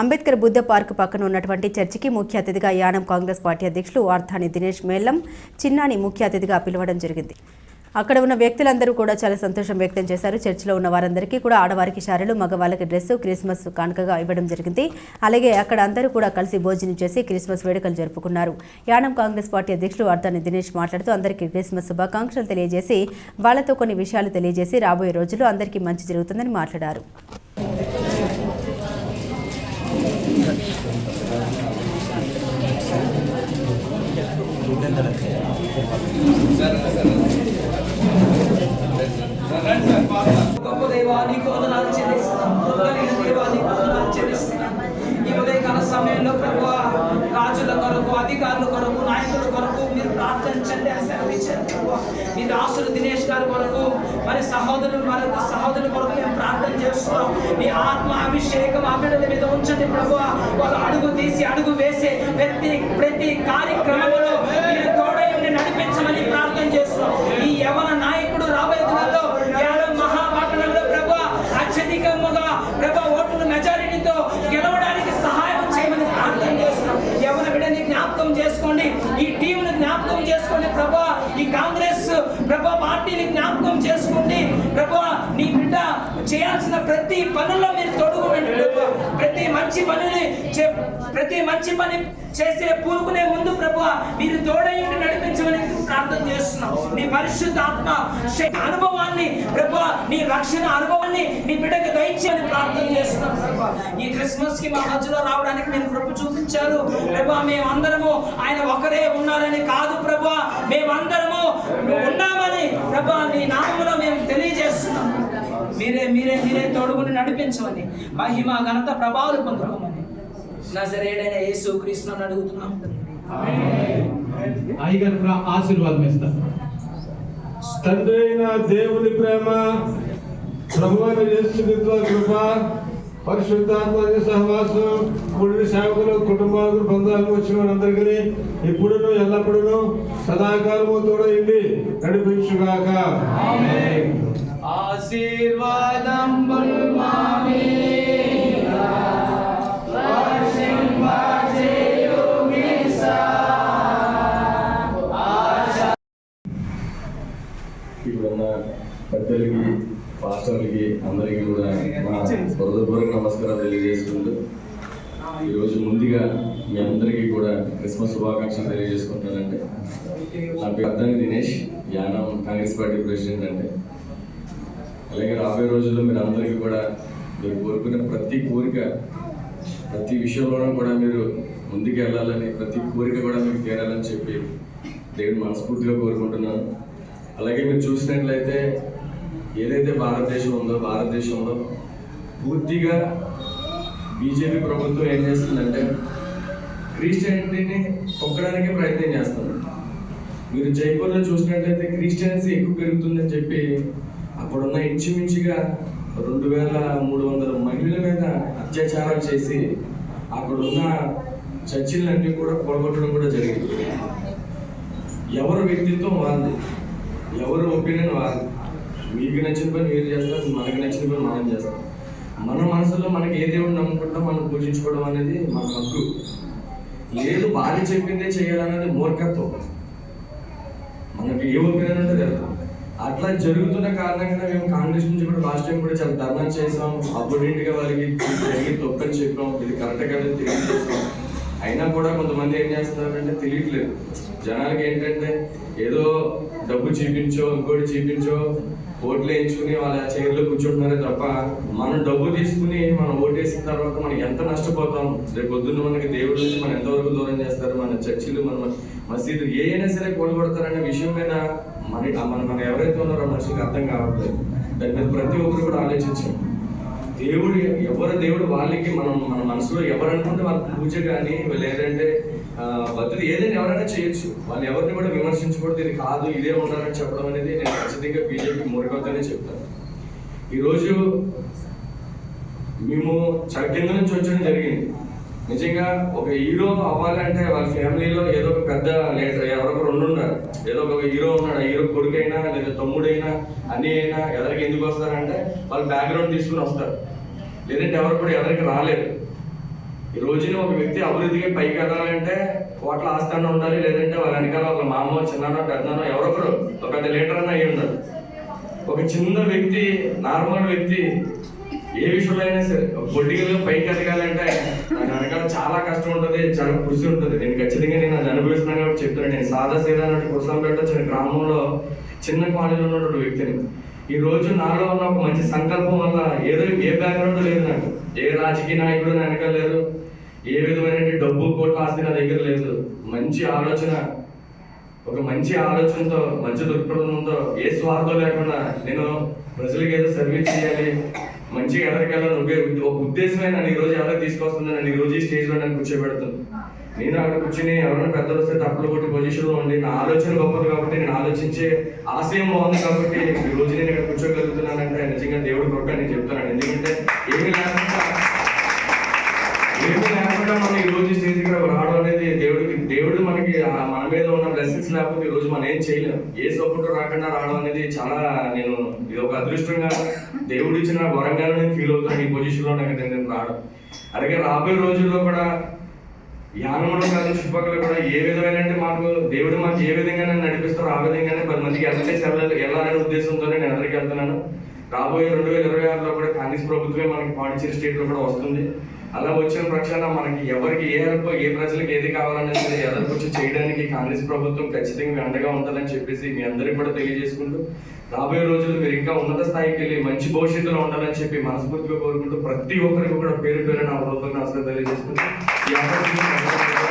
Ambedkar Buddha park పక్కన ఉన్నటువంటి చర్చికి ముఖ్య అతిథిగా యానం కాంగ్రెస్ పార్టీ అధ్యక్షులు ఆర్థాని దినేష్ మేల్లం చిన్నాని ముఖ్య అతిథిగా పిలవడం జరిగింది. అక్కడ ఉన్న వ్యక్తులందరూ కూడా చాలా సంతోషం వ్యక్తం చేశారు. చర్చిలో ఉన్న వారందరికీ కూడా ఆడవారికి శారలు మగవాళ్ళకి డ్రెస్సు క్రిస్మస్ కానుకగా ఇవ్వడం జరిగింది. అలాగే అక్కడ అందరూ కూడా కలిసి భోజనం చేసి క్రిస్మస్ వేడుకలు జరుపుకున్నారు. యానం కాంగ్రెస్ పార్టీ అధ్యక్షులు అర్ధాని దినేష్ మాట్లాడుతూ అందరికీ క్రిస్మస్ శుభాకాంక్షలు తెలియజేసి వాళ్ళతో కొన్ని విషయాలు తెలియజేసి రాబోయే రోజుల్లో అందరికీ మంచి జరుగుతుందని మాట్లాడారు. గొప్ప దైవానికి వందనాలు చెల్లిస్తున్నాం. దైవానికి వందనాలు చెల్లిస్తున్నాం. ఈ ఉదయకాల సమయంలో ప్రభు రాజుల కొరకు అధికారుల కొరకు నాయకుల కొరకు మీరు ప్రార్థించండి అని సెలవిచ్చారు ప్రభు మీ దాసులు దినేష్ గారి కొరకు మరి సహోదరులు వరకు సహోదరుల కొరకు మేము ప్రార్థన చేస్తున్నాం. మీ ఆత్మ అభిషేకం ఆ మీద ఉంచండి ప్రభు వాళ్ళు అడుగు తీసి అడుగు వేసే ప్రతి ప్రతి కార్యక్రమం మీరు తోడై ఉండి నడిపించమని ప్రార్థన చేస్తున్నాం ఈ యవన నాయకుడు రాబోయే దినాల్లో యానం మహాపట్టణంలో ప్రభు అత్యధికముగా ప్రభు ఓట్ల మెజారిటీతో గెలవడానికి సహాయం చేయమని ప్రార్థన చేస్తున్నాం యవన బిడ్డని జ్ఞాపకం చేసుకోండి. ఈ టీంను జ్ఞాపకం చేసుకోండి. ప్రభా ఈ కాంగ్రెస్ ప్రభా పార్టీని జ్ఞాపకం చేసుకోండి. ప్రభా నీ బిడ్డ చేయాల్సిన ప్రతి పనుల్లో మీరు తోడుకోండి ప్రభు. ప్రతి మంచి పనిని ప్రతి మంచి పని చేసే పూనుకునే ముందు ప్రభు మీరు తోడయ్యండి నడిపించమని ప్రార్థన చేస్తున్నాం. నీ పరిశుద్ధ ఆత్మ అనుభవాన్ని ప్రభు నీ రక్షణ అనుభవాన్ని నీ బిడ్డకి దయచేయని ప్రార్థన చేస్తున్నాం ప్రభు ఈ క్రిస్మస్కి మా మధ్యలో రావడానికి మీరు ప్రభు చూపించారు. ప్రభు మేమందరము ఆయన ఒకరే ఉన్నారని కాదు ప్రభు. మేమందరము ఉన్నామని ప్రభు నీ నామములో మేము తెలియజేస్తున్నాం. మీరే మీరే మీరే తోడుగుని నడిపించమని మహిమ ఘనత ప్రభావాలు పొందుకోమని. నజరేడైన యేసు క్రీస్తుని అడుగుతున్నాం. అయ్యగారు ఆశీర్వాదం ఇస్తారు. తండ్రి అయిన దేవుని ప్రేమ ప్రభువైన యేసుక్రీస్తు వారి కృప పరిశుద్ధాత్మ సహవాసం కూడిన సేవకులు కుటుంబాలకు బంధాలకు వచ్చిన వారందరికీ ఇప్పుడును ఎల్లప్పుడూ సదాకాలము తోడైంది నడిపించుగాక. ఆశీర్వాదం ఇప్పుడున్న పెద్దలకి పాస్టర్లకి అందరికీ కూడా మా హృదయపూర్వక నమస్కారం తెలియజేసుకుంటూ ఈరోజు ముందుగా మీ అందరికీ కూడా క్రిస్మస్ శుభాకాంక్షలు తెలియజేసుకుంటానంటే నా పేరు Addani Dinesh Yanam Congress party president అంటే అలాగే రాబోయే రోజుల్లో మీరు అందరికీ కూడా మీరు కోరుకున్న ప్రతి కోరిక ప్రతి విషయంలోనూ కూడా మీరు ముందుకు వెళ్ళాలని ప్రతి కోరిక కూడా మీకు తీరాలని చెప్పి దేవుడు మనస్ఫూర్తిగా కోరుకుంటున్నాను. అలాగే మీరు చూసినట్లయితే ఏదైతే భారతదేశం ఉందో భారతదేశంలో పూర్తిగా బీజేపీ ప్రభుత్వం ఏం చేస్తుందంటే క్రిస్టియానిటీని తొక్కడానికే ప్రయత్నం చేస్తుంది. మీరు జైపూర్లో చూసినట్లయితే క్రిస్టియన్సీ ఎక్కువ పెరుగుతుందని చెప్పి అక్కడున్న ఇంచుమించుగా రెండు వేల మూడు వందల మహిళల మీద అత్యాచారాలు చేసి అక్కడున్న చర్చిలన్నీ కూడా పొడగొట్టడం కూడా జరిగింది. ఎవరు వ్యక్తిత్వం వాళ్ళది? ఎవరు ఒపీనియన్ వాళ్ళది? మీకు నచ్చిన పని మీరు చేస్తారు మనకి నచ్చిన పని మనం చేస్తాం. మన మనసులో మనకి ఏ దేవుడు నమ్ముకుంటాం మనం పూజించుకోవడం అనేది మన హక్కు. లేదు వాళ్ళు చెప్పిందే చేయాలనేది మూర్ఖత్వం. మనకి ఏ ఒపీనియన్ ఉంటే తెలుసు అట్లా జరుగుతున్న కారణంగా మేము కాంగ్రెస్ నుంచి కూడా లాస్ట్ టైం కూడా చాలా ధర్నా చేసాం అపోనెంట్గా వాళ్ళకి జరిగి తొక్కని చెప్పాం. ఇది కరెక్ట్ కాదని తెలియజేసాం అయినా కూడా కొంతమంది ఏం చేస్తున్నారంటే తెలియట్లేదు. జనాలకి ఏంటంటే ఏదో డబ్బు చూపించో ఇంకోటి చూపించో ఓట్లు వేయించుకుని వాళ్ళ చైర్లో కూర్చుంటున్నారే తప్ప మనం డబ్బు తీసుకుని మనం ఓటేసిన తర్వాత మనం ఎంత నష్టపోతాం? రేపు పొద్దున్న మనకి దేవుడి నుంచి మనం ఎంతవరకు దూరం చేస్తారు? మన చర్చిలు మన మసీదు ఏ అయినా సరే కూడగొడతారనే విషయం మీద మన మన మనం ఎవరైతే ఉన్నారో ఆ మనుషులకు అర్థం కావట్లేదు. దాని మీద ప్రతి ఒక్కరు కూడా ఆలోచించాం దేవుడు ఎవరు దేవుడు వాళ్ళకి మనం మన మనసులో ఎవరు అనుకుంటే వాళ్ళ పూజ కానీ లేదంటే ఆ, పద్ధతి ఏదైనా ఎవరైనా చేయొచ్చు. వాళ్ళు ఎవరిని కూడా విమర్శించకూడదు ఇది కాదు ఇదే ఉండాలని చెప్పడం అనేది నేను ఖచ్చితంగా బీజేపీ మూర్ఖతనే చెప్తాను. ఈరోజు మేము చాలా నుంచి వచ్చడం జరిగింది. నిజంగా ఒక హీరో అవ్వాలంటే వాళ్ళ ఫ్యామిలీలో ఏదో ఒక పెద్ద లీడర్ ఎవరొకరు ఒకరు ఉండున్నారు ఏదో ఒక హీరో ఉన్నాడు హీరో కొడుకైనా లేదా తమ్ముడైనా అన్ని అయినా ఎదరికి ఎందుకు వస్తారంటే వాళ్ళ బ్యాక్గ్రౌండ్ తీసుకుని వస్తారు. లేదంటే ఎవరు కూడా ఎవరికి రాలేదు. ఈ రోజున ఒక వ్యక్తి అభివృద్ధికి పైకి ఎదగాలంటే కోట్ల ఆస్థానం ఉండాలి లేదంటే వాళ్ళ వెనకాల వాళ్ళ మామో చిన్ననో పెద్దనో ఎవరొకరు ఒక పెద్ద లీడర్ అన్న అయ్యి ఉండాలి ఒక చిన్న వ్యక్తి నార్మల్ వ్యక్తి ఏ విషయంలో అయినా సరే పొలిటికల్ పైకి ఎదగాలంటే దాని వెనకాల చాలా కష్టం ఉంటుంది చాలా కృషి ఉంటుంది. నేను ఖచ్చితంగా నేను అది అనుభవిస్తున్నాను కాబట్టి చెప్తున్నాను. నేను సాదా సీదా అన్నట్టు కుసంపేట చిన్న గ్రామంలో చిన్న కాలనీలో ఉన్నటువంటి వ్యక్తిని. ఈ రోజు నాలో ఉన్న ఒక మంచి సంకల్పం వల్ల ఏదో ఏ బ్యాక్గ్రౌండ్ లేదు నాకు. ఏ రాజకీయ నాయకుడు నా వెనకాల లేదు ఏ విధమైన డబ్బు కోట్ల ఆస్తి నా దగ్గర లేదు. మంచి ఆలోచన ఒక మంచి ఆలోచనతో మంచి దృక్పథంతో ఏ స్వార్థం లేకుండా నేను ప్రజలకు ఏదో సర్వీస్ చేయాలి మంచిగా ఎవరికైనా నువ్వే ఒక ఉద్దేశమే నన్ను ఈరోజు రోజు తీసుకొస్తుంది నన్ను ఈరోజు రోజు ఈ స్టేజ్లో నన్ను కూర్చోబెడుతుంది నేను అక్కడ కూర్చుని ఎవరైనా పెద్దలు వస్తే తప్పులు కొట్టి పొజిషన్లో ఉండి నా ఆలోచన గొప్పది కాబట్టి నేను ఆలోచించే ఆశయం బాగుంది కాబట్టి ఈ రోజు నేను ఇక్కడ కూర్చోగలుగుతున్నానంటే నిజంగా దేవుడు కొట్ట నేను చెప్తున్నాను. ఎందుకంటే ఏమి లేకుండా ఏమీ లేకుండా మనం ఈ రోజు స్టేజ్ ఇక్కడ రావడం అనేది దేవుడికి దేవుడు మనకి ఆ మన మీద ఉన్న బ్లెస్సింగ్స్ లేకపోతే ఈ రోజు మనం ఏం చేయలేం. ఏ సపోర్ట్ రాకుండా రావడం అనేది చాలా నేను ఇది ఒక అదృష్టంగా దేవుడు ఇచ్చిన వరంగా నేను ఫీల్ అవుతాను ఈ పొజిషన్లో నాకు నేను రావడం. అలాగే రాబోయే రోజుల్లో కూడా యానములు కాదు చుట్టుపక్కల కూడా ఏ విధమైన అంటే మాకు దేవుడు మాకు ఏ విధంగా నన్ను నడిపిస్తారో ఆ విధంగానే పది మందికి వెళ్ళచేసి వెళ్ళాలి వెళ్ళాలనే ఉద్దేశంతో నేను అందరికీ వెళ్తున్నాను. రాబోయే రెండు వేల ఇరవై ఆరులో కూడా కాంగ్రెస్ ప్రభుత్వమే మనకి పాండిచేరి స్టేట్లో కూడా వస్తుంది. అలా వచ్చిన పక్షాన మనకి ఎవరికి ఏ హెల్ప్ ఏ ప్రజలకు ఏది కావాలనేది ఎదుర్కొచ్చి చేయడానికి కాంగ్రెస్ ప్రభుత్వం ఖచ్చితంగా అండగా ఉంటుందని చెప్పేసి మీ అందరికీ కూడా తెలియజేసుకుంటూ రాబోయే రోజులు మీరు ఇంకా ఉన్నత స్థాయికి వెళ్ళి మంచి భవిష్యత్తులో ఉండాలని చెప్పి మనస్ఫూర్తిగా కోరుకుంటూ ప్రతి ఒక్కరికి కూడా పేరు పేరు నా హృదయంగా అసలు తెలియజేసుకుంటూ ఈ